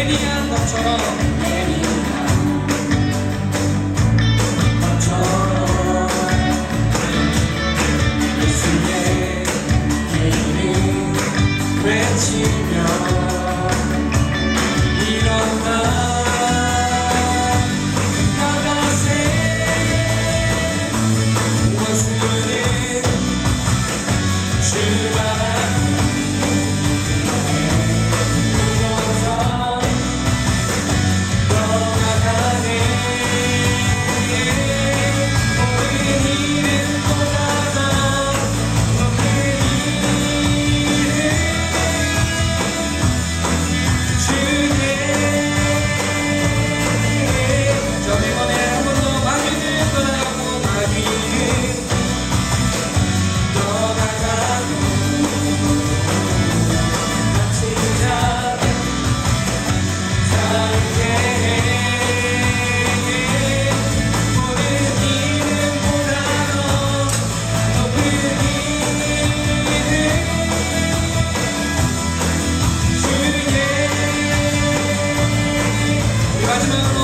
괜히한 것처럼 괜히한 것처럼. 그 예수의 개인을 외치고 Amen.